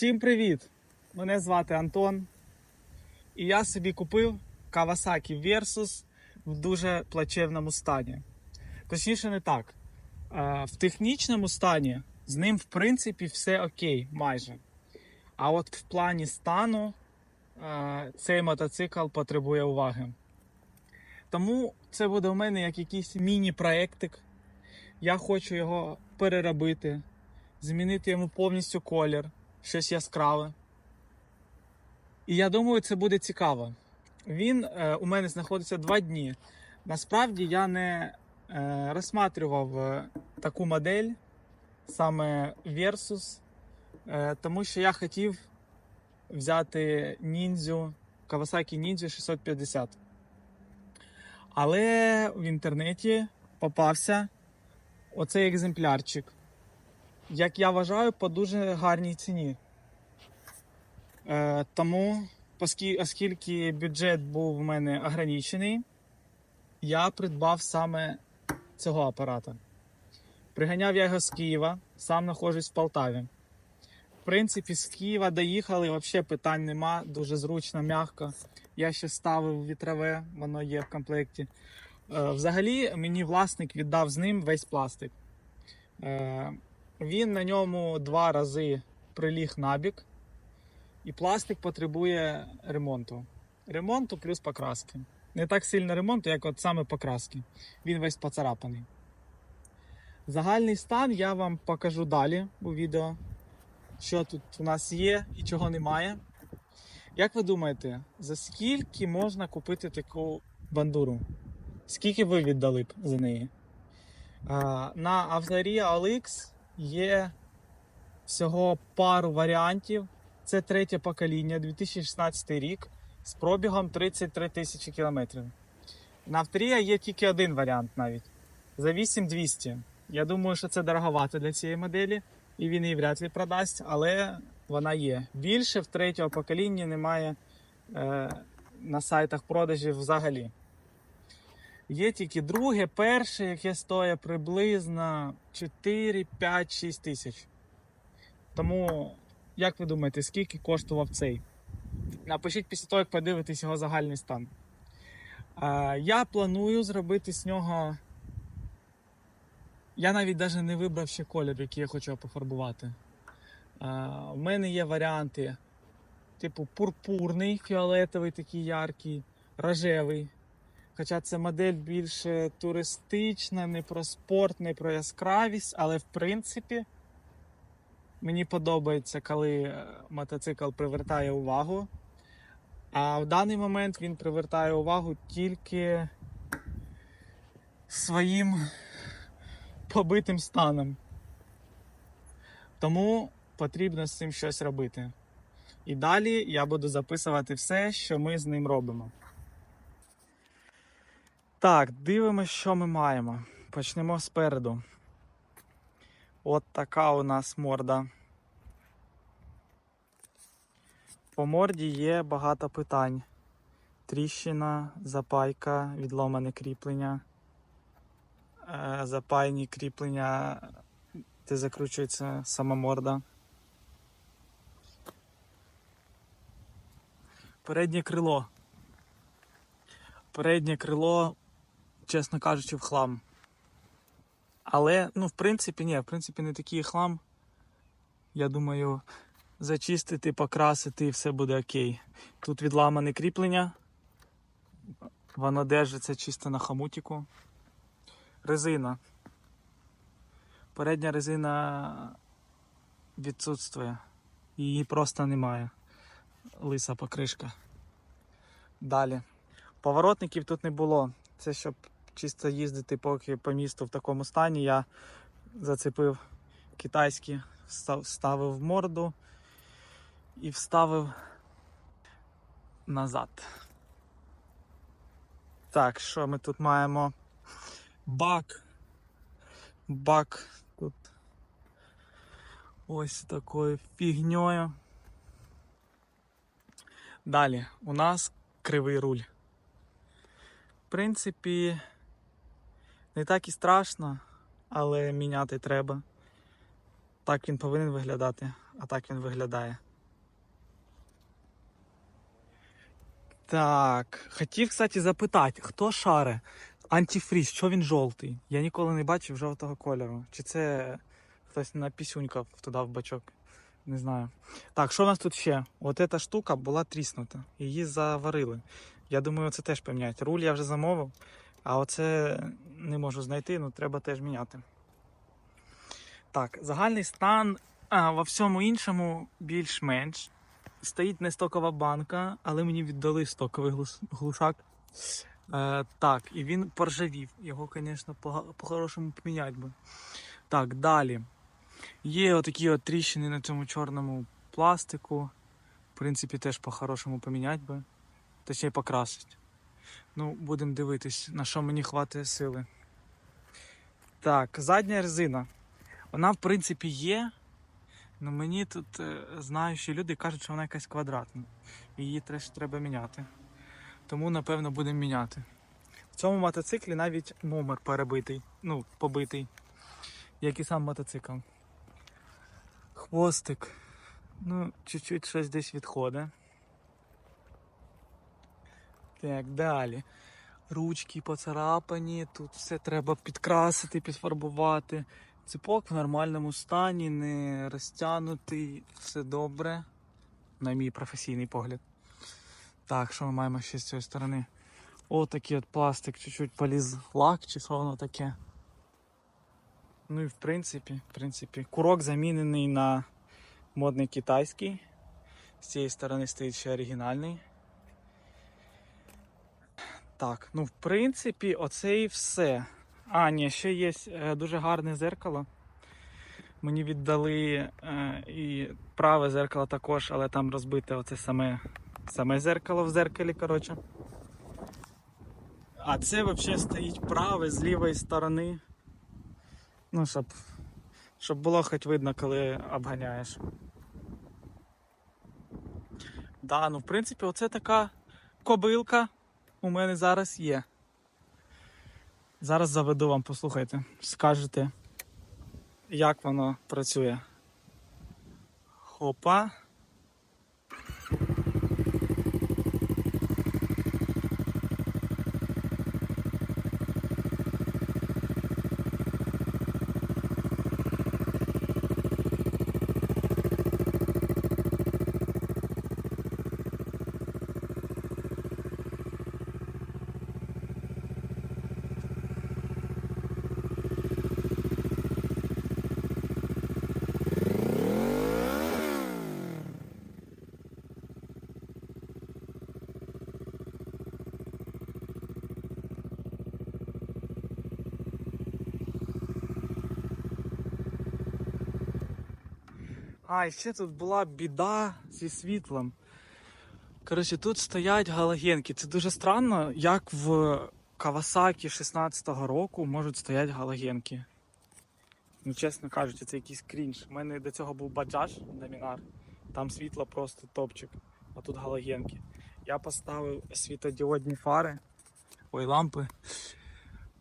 Всім привіт! Мене звати Антон. І я собі купив Kawasaki Versus в дуже плачевному стані. Точніше, не так. Е, В технічному стані з ним, в принципі, все окей, майже. А от в плані стану е, цей мотоцикл потребує уваги. Тому це буде у мене як якийсь міні-проектик. Я хочу його переробити, змінити йому повністю колір, щось яскраве. І я думаю, це буде цікаво. Він е, у мене знаходиться два дні. Насправді я не е, розсматривав е, таку модель, саме Versus, е, тому що я хотів взяти ніндзю Kawasaki Ninja 650. Але в інтернеті попався оцей екземплярчик. Як я вважаю, по дуже гарній ціні. Е, тому, оскільки бюджет був у мене ограничений, я придбав саме цього апарата. Приганяв я його з Києва, сам знаходжусь в Полтаві. В принципі, з Києва доїхали, взагалі питань нема, дуже зручно, м'яко. Я ще ставив вітрове, воно є в комплекті. Е, Взагалі, мені власник віддав з ним весь пластик. Е, Він на ньому два рази приліг набік, і пластик потребує ремонту. Ремонту плюс покраски. Не так сильно ремонту, як от саме покраски. Він весь поцарапаний. Загальний стан я вам покажу далі у відео, що тут у нас є і чого немає. Як ви думаєте, за скільки можна купити таку бандуру? Скільки ви віддали б за неї? На Авторія OLX є всього пару варіантів. Це третє покоління, 2016 рік з пробігом 33 тисячі кілометрів. На Авторія є тільки один варіант навіть за 8200. Я думаю, що це дороговато для цієї моделі, і він її вряд ли продасть, але вона є. Більше в третього покоління немає е, на сайтах продажів взагалі. Є тільки друге, перше, яке стоїть приблизно 4, 5, 6 тисяч. Тому, як ви думаєте, скільки коштував цей? Напишіть після того, як подивитесь його загальний стан. Я планую зробити з нього. Я навіть навіть не вибрав ще колір, який я хочу пофарбувати. У мене є варіанти, типу пурпурний, фіолетовий, такий яркий, рожевий. Хоча це модель більше туристична, не про спорт, не про яскравість, але в принципі мені подобається, коли е, мотоцикл привертає увагу. А в даний момент він привертає увагу тільки своїм побитим станом. Тому потрібно з цим щось робити. І далі я буду записувати все, що ми з ним робимо. Так, дивимося, що ми маємо. Почнемо спереду. От така у нас морда. По морді є багато питань. Тріщина, запайка, відломане кріплення, е, запайні кріплення, де закручується сама морда. Переднє крило. Переднє крило, чесно кажучи, в хлам. Але, ну, в принципі, ні, в принципі, не такий хлам. Я думаю, зачистити, покрасити і все буде окей. Тут відламане кріплення. Воно держиться чисто на хамутіку. Резина. Передня резина відсутствує. Її просто немає. Лиса покришка. Далі. Поворотників тут не було. Це щоб чисто їздити поки по місту в такому стані. Я зацепив китайські, встав- вставив морду і вставив назад. Так, що ми тут маємо? Бак. Бак тут ось такою фігньою. Далі у нас кривий руль. В принципі, не так і страшно, але міняти треба. Так він повинен виглядати, а так він виглядає. Так, хотів, кстати, запитати, хто шаре? Антифріз, що він жовтий? Я ніколи не бачив жовтого кольору. Чи це хтось на пісюнька туди в бачок? Не знаю. Так, що в нас тут ще? От ця штука була тріснута, її заварили. Я думаю, це теж поміняють. Руль я вже замовив а оце не можу знайти, ну треба теж міняти. Так, загальний стан а, во всьому іншому більш-менш. Стоїть не стокова банка, але мені віддали стоковий глушак. Е, так, і він поржавів. Його, звісно, по-хорошому поміняти би. Так, далі. Є отакі от тріщини на цьому чорному пластику. В принципі, теж по-хорошому поміняти би. Точніше покрасити. Ну, будемо дивитись, на що мені хватає сили. Так, задня резина. Вона, в принципі, є. Ну мені тут е, знаючі люди кажуть, що вона якась квадратна. Її треба міняти. Тому, напевно, будемо міняти. В цьому мотоциклі навіть номер перебитий, ну, побитий, як і сам мотоцикл. Хвостик. Ну, чуть-чуть щось десь відходить. Так, далі. Ручки поцарапані, тут все треба підкрасити, підфарбувати. Ципок в нормальному стані, не розтягнутий, все добре, на мій професійний погляд. Так, що ми маємо ще з цієї сторони? О, такий от пластик, чуть-чуть поліз лак, чи що воно таке. Ну і в принципі, в принципі, курок замінений на модний китайський. З цієї сторони стоїть ще оригінальний. Так, ну в принципі, оце і все. А, ні, ще є е, дуже гарне зеркало. Мені віддали е, і праве зеркало також, але там розбите оце саме, саме зеркало в зеркалі, коротше. А це взагалі стоїть праве з лівої сторони. Ну, щоб, щоб було хоч видно, коли обганяєш. Да, ну в принципі, оце така кобилка у мене зараз є. Зараз заведу вам, послухайте, скажете, як воно працює. Хопа. А, і ще тут була біда зі світлом. Коротше, тут стоять галогенки. Це дуже странно, як в Кавасакі 16-го року можуть стояти галогенки. Ну, чесно кажучи, це якийсь крінж. У мене до цього був баджаж домінар. Там світло просто топчик, а тут галогенки. Я поставив світодіодні фари, ой, лампи.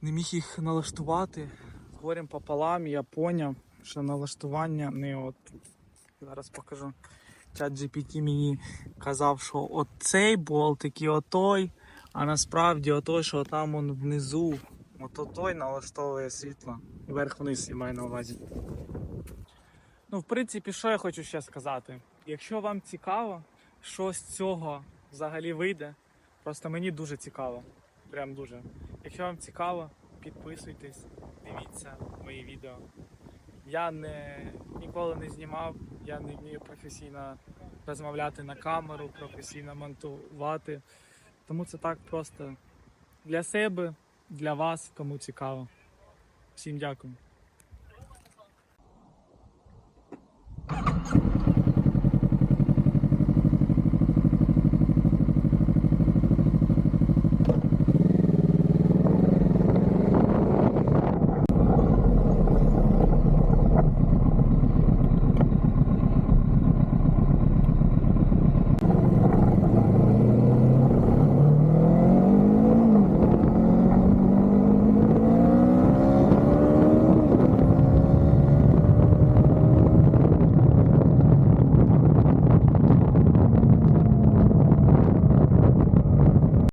Не міг їх налаштувати. Горем пополам я поняв, що налаштування не от. Зараз покажу. Чат GPT мені казав, що от цей болтик і отой, а насправді отой, що там он внизу, от той налаштовує світло. Вверх-вниз я маю на увазі. Ну, в принципі, що я хочу ще сказати? Якщо вам цікаво, що з цього взагалі вийде, просто мені дуже цікаво. Прям дуже. Якщо вам цікаво, підписуйтесь, дивіться мої відео. Я не, ніколи не знімав, я не вмію професійно розмовляти на камеру, професійно монтувати. Тому це так просто для себе, для вас, кому цікаво. Всім дякую.